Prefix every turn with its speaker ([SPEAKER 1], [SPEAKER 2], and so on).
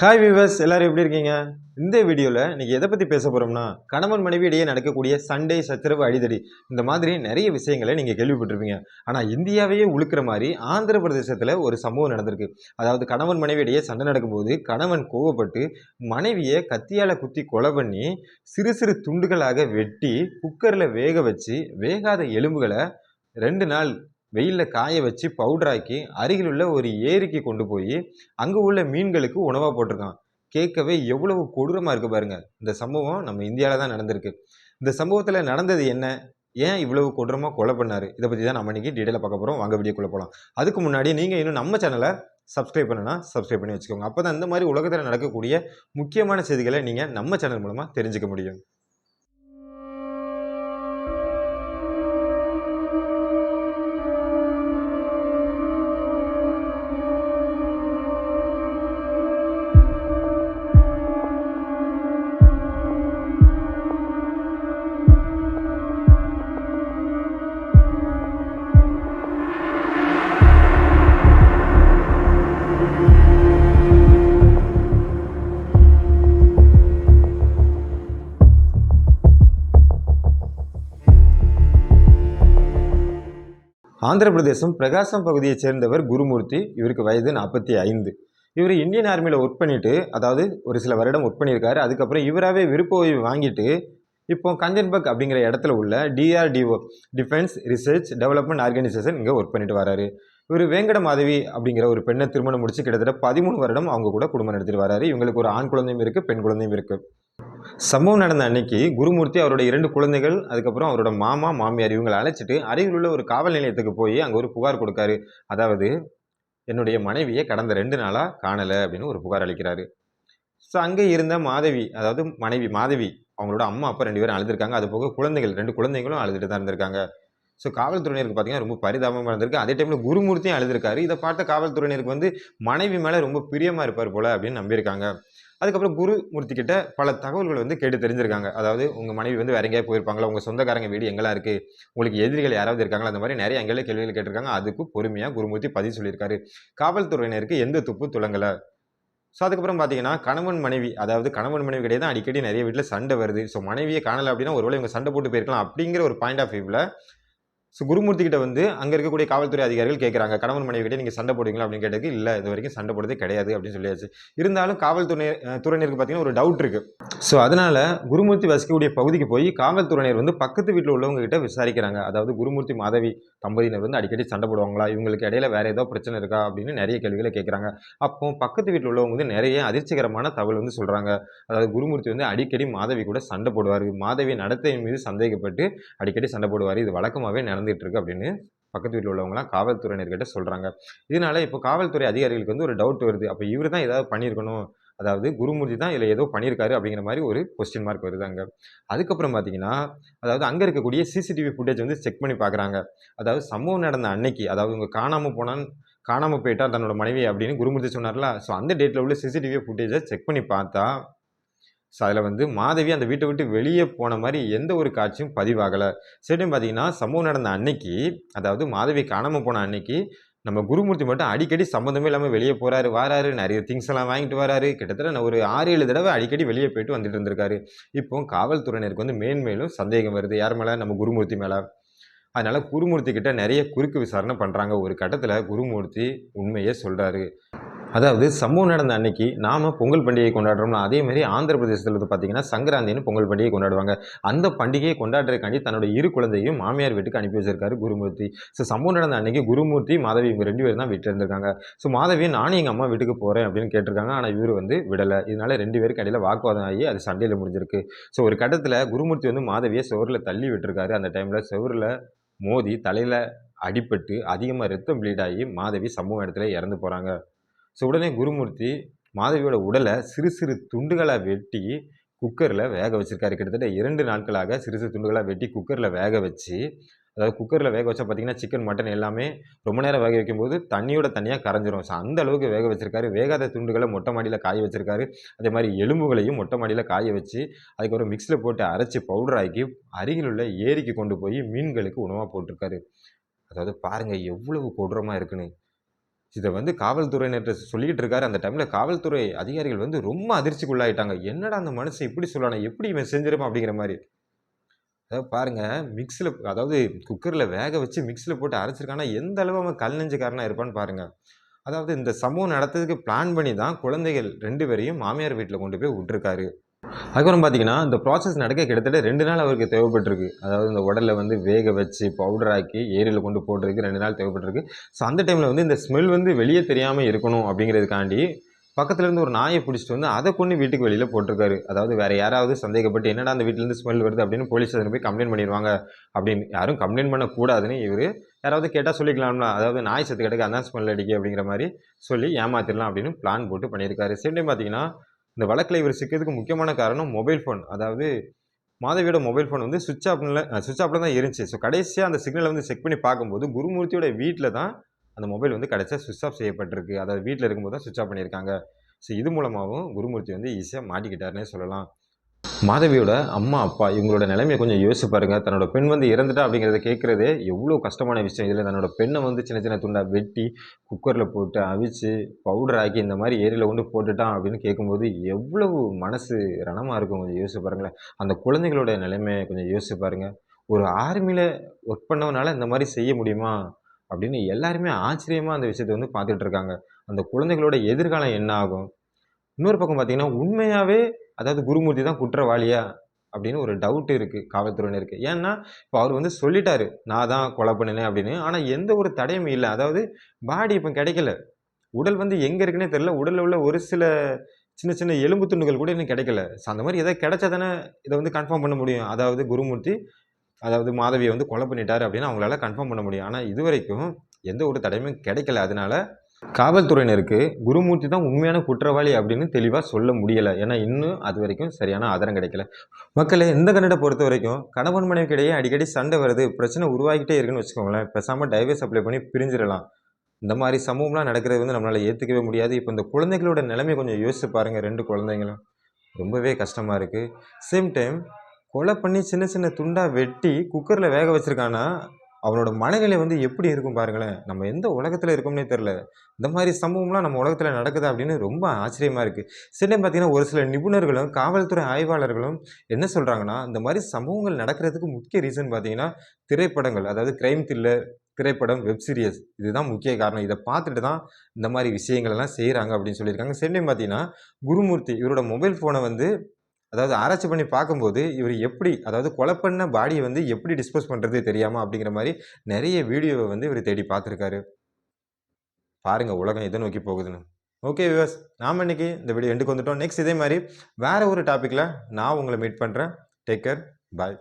[SPEAKER 1] Hi viewers எல்லாரும் எப்படி இருக்கீங்க? இந்த வீடியோவில் இன்றைக்கி எதை பற்றி பேச போகிறோம்னா கணவன் மனைவி இடையே நடக்கக்கூடிய சண்டை சச்சரவு அடிதடி இந்த மாதிரி நிறைய விஷயங்களை நீங்கள் கேள்விப்பட்டிருப்பீங்க. ஆனால் இந்தியாவையே உழுக்கிற மாதிரி ஆந்திர பிரதேசத்தில் ஒரு சம்பவம் நடந்திருக்கு. அதாவது கணவன் மனைவி இடையே சண்டை நடக்கும்போது கணவன் கோவப்பட்டு மனைவியை கத்தியால் குத்தி கொலை பண்ணி சிறு சிறு துண்டுகளாக வெட்டி குக்கரில் வேக வச்சு வேகாத எலும்புகளை ரெண்டு நாள் வெயிலில் காய வச்சு பவுடராக்கி அருகில் உள்ள ஒரு ஏரிக்கு கொண்டு போய் அங்கே உள்ள மீன்களுக்கு உணவாக போட்டிருக்கான். கேட்கவே எவ்வளவு கொடூரமாக இருக்குது பாருங்கள் இந்த சம்பவம் நம்ம இந்தியாவில் தான் நடந்திருக்கு. இந்த சம்பவத்தில் நடந்தது என்ன? ஏன் இவ்வளவு கொடூரமாக கொலை பண்ணார்? இதை பற்றி தான் நம்ம இன்றைக்கி டீட்டெயிலாக பார்க்க போகிறோம் வாங்க வீடியோக்குள்ளே போகலாம் அதுக்கு முன்னாடி நீங்கள் இன்னும் நம்ம சேனலை சப்ஸ்கிரைப் பண்ணுன்னா சப்ஸ்கிரைப் பண்ணி வச்சுக்கோங்க. அப்போ தான் இந்த மாதிரி உலகத்தில் நடக்கக்கூடிய முக்கியமான செய்திகளை நீங்கள் நம்ம சேனல் மூலமாக தெரிஞ்சுக்க முடியும். ஆந்திர பிரதேசம் பிரகாசம் பகுதியைச் சேர்ந்தவர் குருமூர்த்தி. இவருக்கு வயது நாற்பத்தி ஐந்து. இவர் இந்தியன் ஆர்மியில் ஒர்க் பண்ணிட்டு அதாவது ஒரு சில வருடம் ஒர்க் பண்ணியிருக்காரு. அதுக்கப்புறம் இவராகவே விருப்ப ஓய்வு வாங்கிட்டு இப்போ கஞ்சன்பக் அப்படிங்கிற இடத்துல உள்ள DRDO defence research development organisation இங்கே ஒர்க் பண்ணிட்டு வராரு. இவர் வேங்கட மாதவி அப்படிங்கிற ஒரு பெண்ணை திருமணம் முடிச்சு கிட்டத்தட்ட பதிமூணு வருடம் அவங்க கூட குடும்பம் நடத்திட்டு வராரு. இவங்களுக்கு ஒரு ஆண் குழந்தையும் இருக்குது பெண் குழந்தையும் இருக்குது சம்பவம் நடந்த அன்னைக்கு குருமூர்த்தி அவரோட இரண்டு குழந்தைகள் அதுக்கப்புறம் அவரோட மாமா மாமியார் இவங்களை அழைச்சிட்டு அருகில் உள்ள ஒரு காவல் நிலையத்துக்கு போய் அங்கே ஒரு புகார் கொடுக்காரு. அதாவது என்னுடைய மனைவியை கடந்த ரெண்டு நாளாக காணலை அப்படின்னு ஒரு புகார் அளிக்கிறாரு. ஸோ அங்கே இருந்த மாதவி அதாவது மனைவி மாதவி அவங்களோட அம்மா அப்பா ரெண்டு பேரும் அழுதுருக்காங்க. அது போக குழந்தைகள் ரெண்டு குழந்தைகளும் அழுதுட்டு தான் இருந்திருக்காங்க. ஸோ காவல்துறையினருக்கு பார்த்தீங்கன்னா ரொம்ப பரிதாபமாக இருந்திருக்கு. அதே டைமில் குருமூர்த்தியும் அழுதுருக்காரு. இதை பார்த்த காவல்துறையினருக்கு வந்து மனைவி மேலே ரொம்ப பிரியமாக இருப்பார் போல் அப்படின்னு நம்பியிருக்காங்க. அதுக்கப்புறம் குருமூர்த்தி கிட்ட பல தகவல்கள் வந்து கேட்டு தெரிஞ்சிருக்காங்க. அதாவது உங்கள் மனைவி வந்து வேற எங்கேயா போயிருப்பாங்களா? உங்கள் சொந்தக்காரங்க வீடு எங்கெல்லாம் இருக்குது உங்களுக்கு எதிரிகள் யாராவது இருக்காங்களா? அந்த மாதிரி நிறைய எங்கெல்லாம் கேள்விகள் கேட்டிருக்காங்க. அதுக்கு பொறுமையாக குருமூர்த்தி பதிவு சொல்லியிருக்காரு. காவல்துறையினருக்கு எந்த துப்பு துளங்கலை. ஸோ அதுக்கப்புறம் பார்த்தீங்கன்னா கணவன் மனைவி அதாவது கணவன் மனைவி கிடையாது தான் அடிக்கடி நிறைய வீட்டில் சண்டை வருது. ஸோ மனைவியை காணலை அப்படின்னா ஒருவேளை இவங்க சண்டை போட்டு போயிருக்கலாம் அப்படிங்கிற ஒரு பாயிண்ட் ஆஃப் வியூவில் ஸோ குருமூர்த்தி கிட்ட வந்து அங்கே இருக்கக்கூடிய காவல்துறை அதிகாரிகள் கேட்குறாங்க கணவன் மனைவி கிட்டே நீங்கள் சண்டை போடுவீங்களா? அப்படின்னு கேட்டதுக்கு இல்லை இது வரைக்கும் சண்டை போடுறதே கிடையாது அப்படின்னு சொல்லியாச்சு. இருந்தாலும் காவல்துறை துறையினருக்கு பார்த்தீங்கன்னா ஒரு டவுட் இருக்குது ஸோ அதனால் குருமூர்த்தி வசிக்கக்கூடிய பகுதிக்கு போய் காவல்துறையினர் வந்து பக்கத்து வீட்டில் உள்ளவங்க கிட்ட விசாரிக்கிறாங்க. அதாவது குருமூர்த்தி மாதவி தம்பதியினர் வந்து அடிக்கடி சண்டை போடுவாங்களா? இவங்களுக்கு இடையில வேறு ஏதோ பிரச்சனை இருக்கா? அப்படின்னு நிறைய கேள்விகளை கேட்குறாங்க அப்போ பக்கத்து வீட்டில் உள்ளவங்க வந்து நிறைய அதிர்ச்சிகரமான தகவல் வந்து சொல்கிறாங்க அதாவது குருமூர்த்தி வந்து அடிக்கடி மாதவி கூட சண்டை போடுவார். மாதவி நடத்தையின் மீது சந்தேகப்பட்டு அடிக்கடி சண்டை போடுவார். இது வழக்கமாகவே நடந்து இருக்கு அப்படின்னு பக்கத்து வீட்டில் உள்ளவங்களாம் காவல்துறையினர்கிட்ட சொல்கிறாங்க இதனால இப்போ காவல்துறை அதிகாரிகளுக்கு வந்து ஒரு டவுட் வருது. அப்போ இவர் தான் ஏதாவது பண்ணியிருக்கணும். அதாவது குருமூர்த்தி தான் இதில் ஏதோ பண்ணியிருக்காரு அப்படிங்கிற மாதிரி ஒரு கொஸ்டின் மார்க் வருது அங்கே. அதுக்கப்புறம் பார்த்தீங்கன்னா அதாவது அங்கே இருக்கக்கூடிய சிசிடிவி ஃபுட்டேஜ் வந்து செக் பண்ணி பார்க்குறாங்க அதாவது சம்பவம் நடந்த அன்னைக்கு அதாவது இவங்க காணாமல் போனான் காணாமல் போயிட்டா தன்னோட மனைவி அப்படின்னு குருமூர்த்தி சொன்னார்ல. ஸோ அந்த டேட்டில் உள்ள சிசிடிவி ஃபுட்டேஜை செக் பண்ணி பார்த்தா ஸோ அதில் வந்து மாதவி அந்த வீட்டை விட்டு வெளியே போன மாதிரி எந்த ஒரு காட்சியும் பதிவாகலை. சரின்னு பார்த்தீங்கன்னா சம்பவம் நடந்த அன்னைக்கு அதாவது மாதவி காணாமல் போன அன்னைக்கு நம்ம குருமூர்த்தி மட்டும் அடிக்கடி சம்மந்தமே இல்லாமல் வெளியே போகிறாரு வராரு நிறைய திங்ஸ் எல்லாம் வாங்கிட்டு வராரு. கிட்டத்தட்ட ஒரு ஆறு ஏழு தடவை அடிக்கடி வெளியே போயிட்டு வந்துட்டு இருந்திருக்காரு. இப்போ காவல்துறையினருக்கு வந்து மேன்மேலும் சந்தேகம் வருது. யார் மேலே? நம்ம குருமூர்த்தி மேலே. அதனால் குருமூர்த்தி கிட்ட நிறைய குறுக்கு விசாரணை பண்ணுறாங்க ஒரு கட்டத்தில் குருமூர்த்தி உண்மையே சொல்கிறாரு அதாவது சம்பவம் நடந்த அன்னைக்கு நாம பொங்கல் பண்டிகையை கொண்டாடுறோம்னா அதே மாதிரி ஆந்திர பிரதேசத்தில் வந்து பார்த்தீங்கன்னா சங்கராந்தின்னு பொங்கல் பண்டிகை கொண்டாடுவாங்க. அந்த பண்டிகையை கொண்டாடுறதுக்காண்டி தன்னோட இரு குழந்தையும் மாமியார் வீட்டுக்கு அனுப்பி வச்சிருக்காரு குருமூர்த்தி. ஸோ சம்பவம் நடந்த அன்னைக்கு குருமூர்த்தி மாதவி இவங்க ரெண்டு பேரும் தான் வீட்டில் இருந்திருக்காங்க. ஸோ மாதவி நானும் எங்கள் அம்மா வீட்டுக்கு போகிறேன் அப்படின்னு கேட்டிருக்காங்க. ஆனால் இவர் வந்து விடலை. இதனால ரெண்டு பேருக்கு இடையில வாக்குவாதம் ஆகி அது சண்டையில் முடிஞ்சிருக்கு. ஸோ ஒரு கட்டத்தில் குருமூர்த்தி வந்து மாதவியை செவரில் தள்ளி விட்டுருக்காரு. அந்த டைமில் செவரில் மோதி தலையில் அடிபட்டு அதிகமாக ரத்தம் ப்ளீட் ஆகி மாதவி சம்பவ இடத்துல இறந்து போகிறாங்க ஸோ உடனே குருமூர்த்தி மாதவியோட உடலை சிறு சிறு துண்டுகளாக வெட்டி குக்கரில் வேக வச்சுருக்காரு. கிட்டத்தட்ட இரண்டு நாட்களாக சிறு சிறு துண்டுகளாக வெட்டி குக்கரில் வேக வச்சு அதாவது குக்கரில் வேக வச்சா பார்த்தீங்கன்னா சிக்கன் மட்டன் எல்லாமே ரொம்ப நேரம் வேக வைக்கும்போது தண்ணியோட தனியாக கரைஞ்சிரும். ஸோ அந்த அளவுக்கு வேக வச்சுருக்காரு. வேகாத துண்டுகளை மொட்டை மாடியில் காய வச்சுருக்காரு. அதே மாதிரி எலும்புகளையும் மொட்டை மாடியில் காய வச்சு அதுக்கப்புறம் மிக்ஸில் போட்டு அரைச்சி பவுடர் ஆக்கி அருகில் உள்ள ஏரிக்கு கொண்டு போய் மீன்களுக்கு உணவாக போட்டிருக்காரு. அதாவது பாருங்கள் எவ்வளவு கொடூரமாக இருக்குன்னு. இதை வந்து காவல்துறையினர்கிட்ட சொல்லிக்கிட்டு இருக்காரு. அந்த டைமில் காவல்துறை அதிகாரிகள் வந்து ரொம்ப அதிர்ச்சிக்குள்ளாயிட்டாங்க. என்னடா அந்த மனுஷன் இப்படி சொல்றானே! எப்படி இவன் செஞ்சிருப்பான்? அப்படிங்கிற மாதிரி அதாவது பாருங்கள் மிக்ஸில் அதாவது குக்கரில் வேக வச்சு மிக்ஸில் போட்டு அரைச்சிருக்கான்னா, எந்த அளவு அவன் கல் நெஞ்சுக்காரனாக இருப்பான்னு பாருங்கள் அதாவது இந்த சம்பவம் நடத்துறதுக்கு பிளான் பண்ணி தான் குழந்தைகள் ரெண்டு பேரையும் மாமியார் வீட்டில் கொண்டு போய் விட்டுருக்காரு. அதுக்கப்புறம் பார்த்தீங்கன்னா, இந்த ப்ராசஸ் நடக்க கிட்டத்தட்ட ரெண்டு நாள் அவருக்கு தேவைப்பட்டிருக்கு. அதாவது இந்த உடலில் வந்து வேக வச்சு பவுடர் ஆக்கி கொண்டு போடுறதுக்கு ரெண்டு நாள் தேவைப்பட்டிருக்கு. ஸோ அந்த டைமில் வந்து இந்த ஸ்மெல் வந்து வெளியே தெரியாமல் இருக்கணும் அப்படிங்கிறதுக்காண்டி, பக்கத்துலேருந்து ஒரு நாயை பிடிச்சிட்டு வந்து அதை கொண்டு வீட்டுக்கு வெளியில் போட்டிருக்காரு அதாவது வேறு யாராவது சந்தேகப்பட்டு என்னடா அந்த வீட்லருந்து ஸ்மெல் வருது அப்படின்னு போலீஸ் ஸ்டேஷன்ல போய் கம்ப்ளைண்ட் பண்ணிடுவாங்க அப்படின்னு. யாரும் கம்ப்ளைண்ட் பண்ணக்கூடாதுன்னு இவர் யாராவது கேட்டால் சொல்லிக்கலாம்ல. அதாவது நாய் செத்து கிடக்கு அதான் ஸ்மெல் அடிக்கு அப்படிங்கிற மாதிரி சொல்லி ஏமாத்திடலாம் அப்படின்னு பிளான் போட்டு பண்ணியிருக்காரு. சேம் டைம் பார்த்தீங்கன்னா, இந்த வழக்கில் இவர் சிக்கிறதுக்கு முக்கியமான காரணம் மொபைல் ஃபோன். அதாவது மாதவியோட மொபைல் ஃபோன் வந்து ஸ்விட்ச் ஆஃப்ல சுவிட்ச் ஆஃப்ல தான் இருந்துச்சு. ஸோ கடைசியாக அந்த சிக்னலை வந்து செக் பண்ணி பார்க்கும்போது, குருமூர்த்தியோட வீட்டில் தான் அந்த மொபைல் வந்து கடைசியாக சுவிட்ச் ஆஃப் செய்யப்பட்டிருக்கு. அதாவது வீட்டில் இருக்கும்போது தான் ஸ்விட்ச் ஆஃப் பண்ணியிருக்காங்க. ஸோ இது மூலமாகவும் குருமூர்த்தி வந்து ஈஸியாக மாட்டிக்கிட்டாருன்னே சொல்லலாம். மாதவியோட அம்மா, அப்பா இவங்களோட நிலைமையை கொஞ்சம் யோசிச்சு பாருங்க. தன்னோட பெண் வந்து இறந்துட்டா அப்படிங்கிறத கேட்குறதே எவ்வளோ கஷ்டமான விஷயம். இதில் தன்னோட பெண்ணை வந்து சின்ன சின்ன துண்டா வெட்டி, குக்கரில் போட்டு அவிச்சு, பவுடர் ஆக்கி இந்த மாதிரி ஏரியில் கொண்டு போட்டுட்டான் அப்படின்னு கேட்கும்போது, எவ்வளவு மனசு ரணமாக இருக்கும் கொஞ்சம் யோசிச்சு பாருங்களேன். அந்த குழந்தைகளோட நிலைமைய கொஞ்சம் யோசிச்சு பாருங்கள் ஒரு ஆர்மியில் ஒர்க் பண்ணவனால இந்த மாதிரி செய்ய முடியுமா? அப்படின்னு எல்லாருமே ஆச்சரியமாக அந்த விஷயத்த வந்து பார்த்துட்டு இருக்காங்க. அந்த குழந்தைகளோட எதிர்காலம் என்ன ஆகும்? இன்னொரு பக்கம் பார்த்தீங்கன்னா, உண்மையாகவே அதாவது குருமூர்த்தி தான் குற்றவாளியா? அப்படின்னு ஒரு டவுட் இருக்குது காவல்துறையினருக்கு. ஏன்னா, இப்போ அவர் வந்து சொல்லிட்டாரு. நான் தான் கொலை பண்ணினேன் அப்படின்னு. ஆனால் எந்த ஒரு தடையும் இல்லை அதாவது பாடி இப்போ கிடைக்கல. உடல் வந்து எங்கே இருக்குன்னே தெரியல. உடலில் உள்ள ஒரு சில சின்ன சின்ன எலும்பு துண்டுகள் கூட இன்னும் கிடைக்கல. ஸோ அந்த மாதிரி எதாவது கிடைச்சா தானே இதை வந்து கன்ஃபார்ம் பண்ண முடியும். அதாவது குருமூர்த்தி அதாவது மாதவியை வந்து கொலை பண்ணிட்டாரு அப்படின்னு அவங்களால கன்ஃபார்ம் பண்ண முடியும். ஆனால் இது வரைக்கும் எந்த ஒரு தடையுமே கிடைக்கல. அதனால காவல்துறையினருக்கு குருமூர்த்தி தான் உண்மையான குற்றவாளி அப்படின்னு தெளிவாக சொல்ல முடியலை ஏன்னா இன்னும் அது வரைக்கும் சரியான ஆதாரம் கிடைக்கல. மக்களை இந்த கன்னட பொறுத்தவரைக்கும் கணவன் மனைவிக்கு இடையே அடிக்கடி சண்டை வருது. பிரச்சனை உருவாகிட்டே இருக்குன்னு வச்சுக்கோங்களேன். பேசாமல் டைவர்ஸ் அப்ளை பண்ணி பிரிஞ்சிடலாம் இந்த மாதிரி சமூகம்லாம் நடக்கிறது வந்து நம்மளால் ஏற்றுக்கவே முடியாது. இப்போ இந்த குழந்தைகளோட நிலைமைய கொஞ்சம் யோசிச்சு பாருங்கள் ரெண்டு குழந்தைங்களும். ரொம்பவே கஷ்டமாக இருக்குது சேம் டைம் கொலை பண்ணி சின்ன சின்ன துண்டாக வெட்டி குக்கரில் வேக வச்சிருக்கான்னா, அவனோட மனநிலை வந்து எப்படி இருக்கும் பாருங்களேன். நம்ம எந்த உலகத்தில் இருக்கோம்னே தெரில இந்த மாதிரி சம்பவம்லாம் நம்ம உலகத்தில் நடக்குது அப்படின்னு ரொம்ப ஆச்சரியமாக இருக்குது சில பார்த்தீங்கன்னா, ஒரு சில நிபுணர்களும், காவல்துறை ஆய்வாளர்களும் என்ன சொல்கிறாங்கன்னா இந்த மாதிரி சம்பவங்கள் நடக்கிறதுக்கு முக்கிய ரீசன் பார்த்தீங்கன்னா, திரைப்படங்கள். அதாவது கிரைம் த்ரில்லர், திரைப்படம், வெப் சீரியஸ் இதுதான் முக்கிய காரணம். இதை பார்த்துட்டு தான் இந்த மாதிரி விஷயங்கள் எல்லாம் அப்படின்னு சொல்லியிருக்காங்க. சென்னை டைம் பார்த்தீங்கன்னா, குருமூர்த்தி இவரோட மொபைல் ஃபோனை வந்து அதாவது ஆராய்ச்சி பண்ணி பார்க்கும்போது, இவர் எப்படி அதாவது கொலை பண்ண பாடியை வந்து எப்படி டிஸ்போஸ் பண்ணுறது தெரியாமல் அப்படிங்கிற மாதிரி நிறைய வீடியோவை வந்து இவர் தேடி பார்த்துருக்காரு. பாருங்கள் உலகம் எதை நோக்கி போகுதுன்னு. ஓகே வியூவர்ஸ் நாம இன்னைக்கு இந்த வீடியோ எண்டுக்கு வந்துட்டோம். நெக்ஸ்ட் இதே மாதிரி வேறு ஒரு டாப்பிக்கில் நான் உங்களை மீட் பண்ணுறேன் டேக் கேர். பாய்.